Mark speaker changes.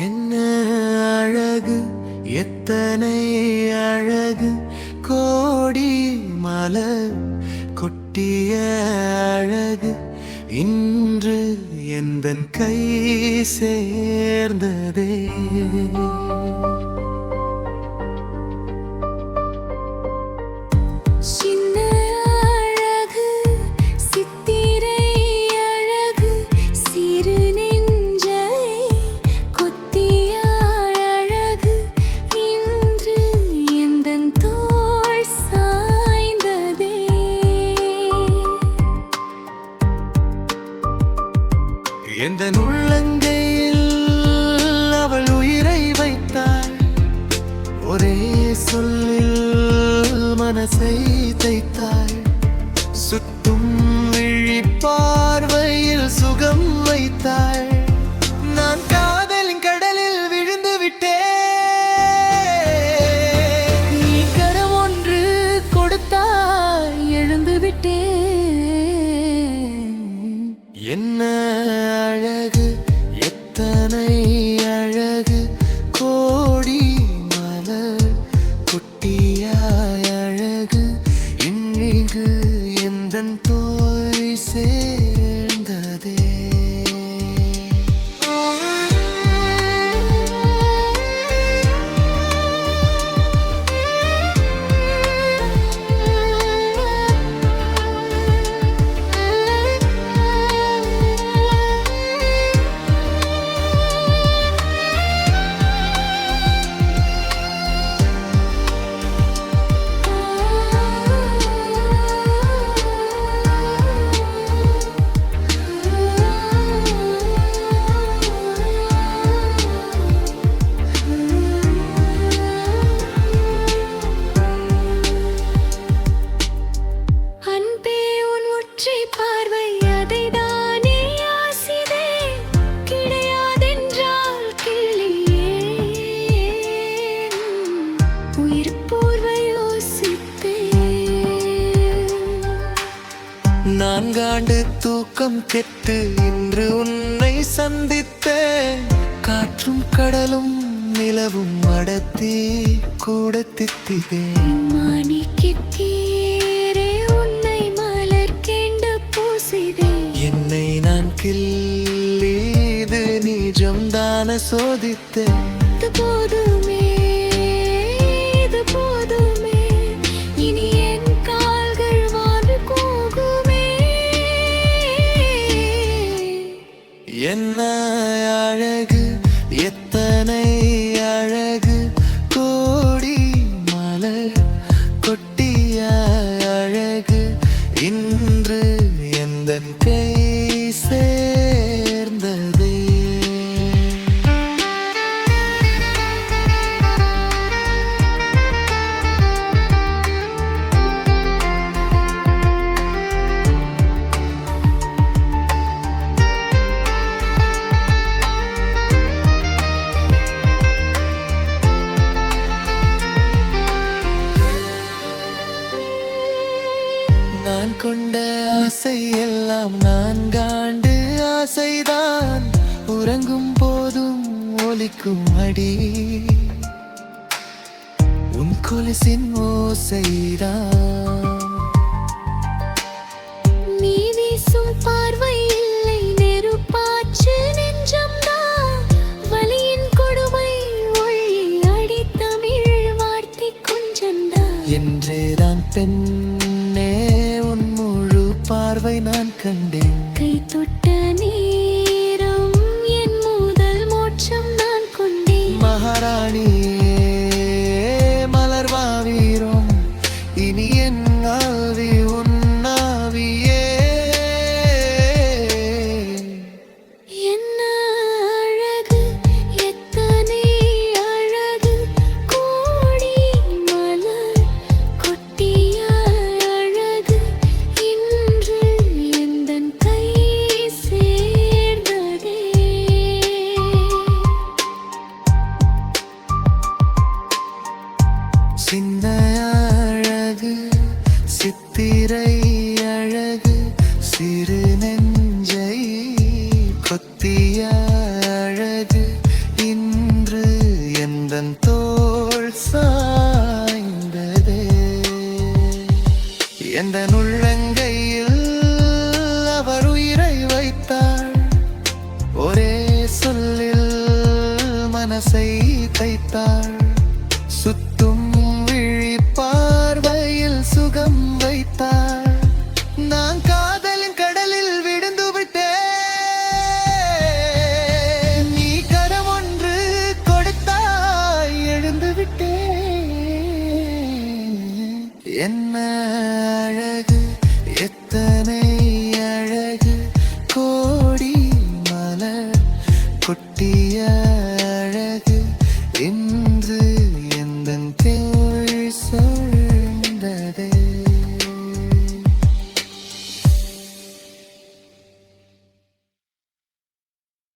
Speaker 1: என்ன அழகு? எத்தனை அழகு? கோடி மலர் கொட்டிய அழகு. இன்று எந்தன் கை சேர்ந்ததே? எந்த உள்ளங்கையில் அவள் உயிரை வைத்தாள்? ஒரே சொல்லில் மனசை தைத்தாள். சுற்றும் விழி பார்வையில் சுகம் வைத்தாள். என்ன அழகு? எத்தனை அழகு? கோடி மலர் குட்டியாய் அழகு. இன்றிகு எந்தன் நான்காண்டு தூக்கம் கெட்டு இன்று உன்னை சந்தித்தேன். காற்றும் கடலும் நிலவும் அடத்தி கூட தித்திதேன்
Speaker 2: மாணிக்கத்தீரே உன்னை மலர் கேண்டு பூசிதே.
Speaker 1: என்னை நான் இது நிஜம்தான சோதித்தேன்
Speaker 2: போதுமே
Speaker 1: என்ன எல்லாம் நான் காண்டு ஆசைதான். உறங்கும் போதும் ஒலிக்கும் அடி. உன் கொலுசின் ஓசைதான்.
Speaker 2: நீ வீசும் பார்வை இல்லை நெருப்பாச்சு நெஞ்சம்தான். வலியின் கொடுமை ஒளி அடித்தமிழ் வார்த்தை கொஞ்சம்தான்.
Speaker 1: என்றேதான் முழு பார்வை நான் கண்டேன்.
Speaker 2: கை தொட்ட நேரம் என் முதல் மோட்சம் நான் கொண்டேன்.
Speaker 1: மகாராணியே
Speaker 2: அழகு
Speaker 1: சித்திரை அழகு சிறு நெஞ்சை கொத்திய அழகு. இன்று எந்த தோல் சாய்ந்ததே? எந்த உள்ளங்கையில் ஒரே சொல்லில் மனசை தைத்தாள் என்ன அழகு எத்தனை அழகு? கோடி மலர் கொட்டிய இன்று எந்த